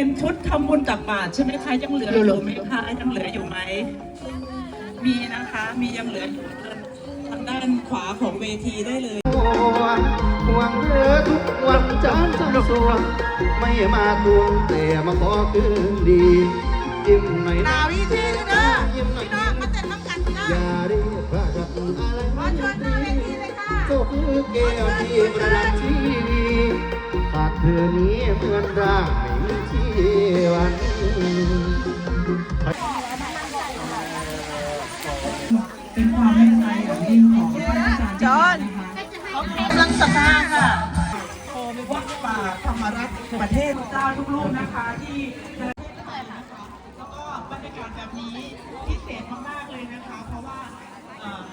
เป็นชุดทำบุญตักบาตรใช่ไหมคะยังเหลืออยู่ไหมคะยังเหลืออยู่ไหมมีนะคะมียังเหลืออยู่ทางด้านขวาของเวทีได้เลยหวังเธอทุกวันจันทร์จำสวงไม่มาทวงแต่มาขอคืนดียิ้มหน่อยนะดาวอีทีเด้อยิ้มหน่อยพี่น้องมาเต้นน้ำกันเด้อย่าอเรียกว่ากับอะไรขอเชิญหน้าเวทีเลยค่ะก็คือแก้วที่ประดับชีวีขาด เธอนี้เหมือนร่างไม่มีชีวันเป็นความในใจอย่างยิ่งของท่านอาจารย์จอนเขากำลังศรัทธาค่ะวัดป่าธรรมรัตน์ประเทศเจ้าทุกลูกนะคะที่เดินแล้วก็บรรยากาศแบบนี้พิเศษมากๆเลยนะคะ เพราะว่าเอ่อ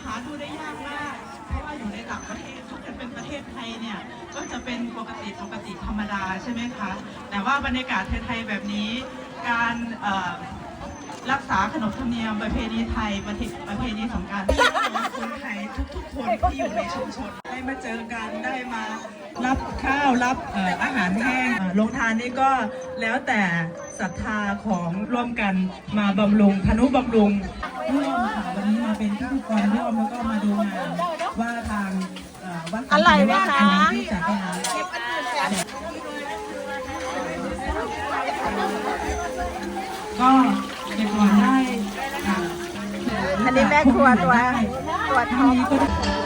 หาดูได้ยากมาก เพราะว่าอยู่ในต่างประเทศถ้าเกิดเป็นประเทศไทยเนี่ยก็จะเป็นปกติปกติธรรมดาใช่ไหมคะ แต่ว่าบรรยากาศไทยๆแบบนี้ การเอ่อรักษาขนบธรรมเนียมประเพณีไทยประเพประเพณีสงกรารที่คนไทยทุกๆ คนที่อยู่ในชุมชนได้มาเจอกันได้มารับข้าวรับเอ่ออาหารแห้งเอ่อโรงทานนี่ก็แล้วแต่ศรัทธาของร่วมกันมาบำรุงพนุบำรุงร่วมค่ะวันนี้มาเป็น พิธีกรร่วมแล้วก็มาดูงานว่าทางเอ่อวัดอะไรไหมคะที่จัดงานก็เก็บตัวได้ค่ะอันนี้แม่ครัวตัวตัวท็อป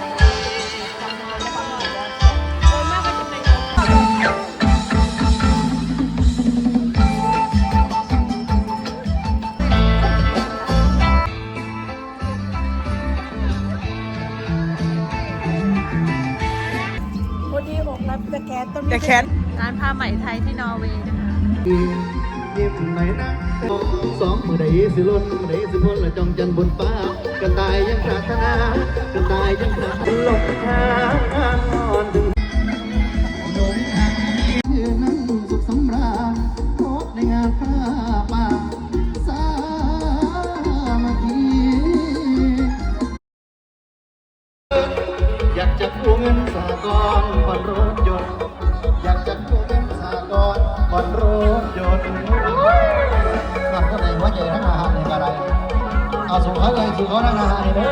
ก็ได้วันที่หกรับตะแคสต้นแต่แคนร้านผ้าไหมไทยที่นอร์เวย์นะคะ ยิ้มหน่อยนะสองมือใดสิล้นมือใดสิพ้นละจองจันทร์บนฟ้ากระต่ายยังปรารถนากระต่ายยังปรารถนาลงทางนอนถึง อนรถยนต์ทำก็ในหัวใจทั้งอาหารในกระไรเอาสู่เขาเลยสุขเขาทั้งอาหารเลย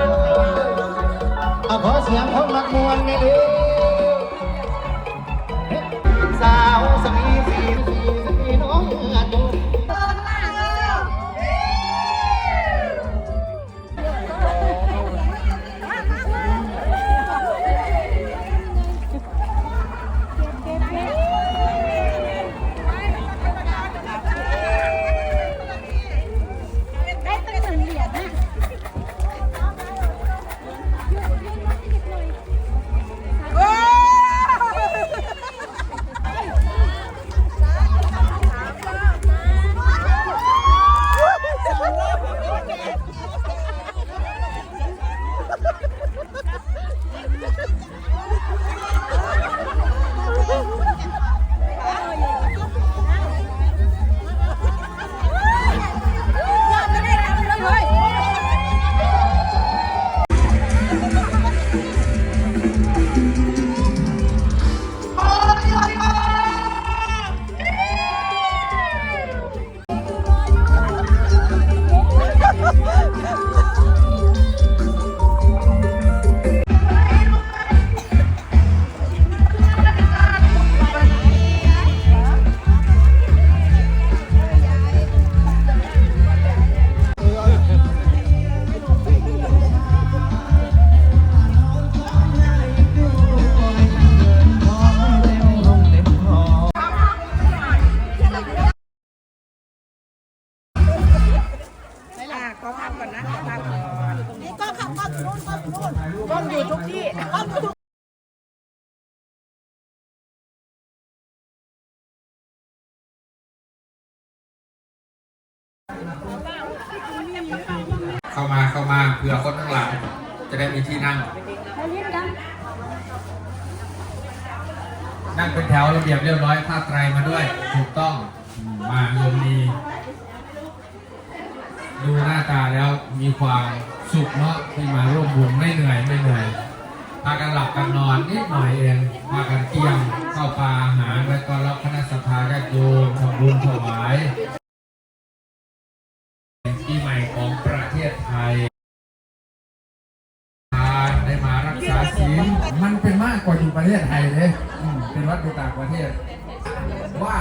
เอาขอเสียงคนมักมวนไงดิ ก่อนนะพักก่อนนี่ก็ขับก็นู่นก็นู่นกล้องอยู่ทุกที่กล้องอยู่ทุกเข้ามาเข้ามาเผื่อคนข้างหลัง จะได้มีที่นั่ง นั่งเป็นแถวระเบียบเรียบร้อยผ้าไตรมาด้วย ถูกต้อง มาเงินดี ดูหน้าตาแล้วมีความสุขเนาะที่มาร่วมบุญไม่เหนื่อยไม่เหนื่อยพากันหลับกันนอนนิดหน่อยเองพากันเที่ยงข้าปลาอาหารและก็รับคณะสภาญาติโยมทำบุญถวายปีใหม่ของประเทศไทยทาได้มารักษาศีลมันเป็นมากกว่าอยู่ประเทศไทยเลยเป็นวัดอยู่ต่างประเทศว่า